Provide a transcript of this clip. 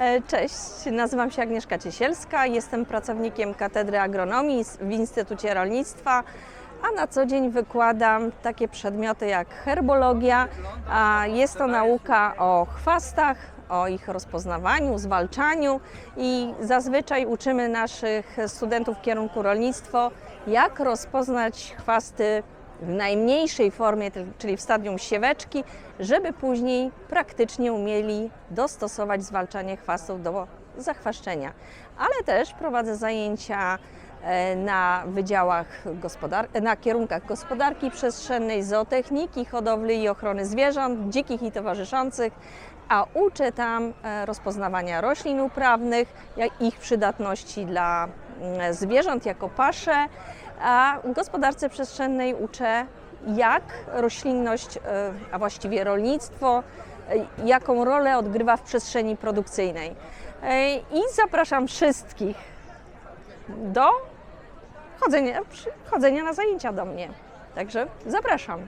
E, Cześć, nazywam się Agnieszka Ciesielska, jestem pracownikiem Katedry Agronomii w Instytucie Rolnictwa, a na co dzień wykładam takie przedmioty jak herbologia. a Jest to nauka o chwastach, o ich rozpoznawaniu, zwalczaniu i zazwyczaj uczymy naszych studentów w kierunku rolnictwo, jak rozpoznać chwasty w najmniejszej formie, czyli w stadium sieweczki, żeby później praktycznie umieli dostosować zwalczanie chwastów do zachwaszczenia. Ale też prowadzę zajęcia e, na wydziałach na kierunkach gospodarki przestrzennej, zootechniki, hodowli i ochrony zwierząt, dzikich i towarzyszących, a uczę tam e, rozpoznawania roślin uprawnych, ich przydatności dla zwierząt jako pasze, a gospodarce przestrzennej uczę, jak roślinność, e, a właściwie rolnictwo, e, jaką rolę odgrywa w przestrzeni produkcyjnej. E, I zapraszam wszystkich do chodzenia, chodzenia na zajęcia do mnie. Także zapraszam.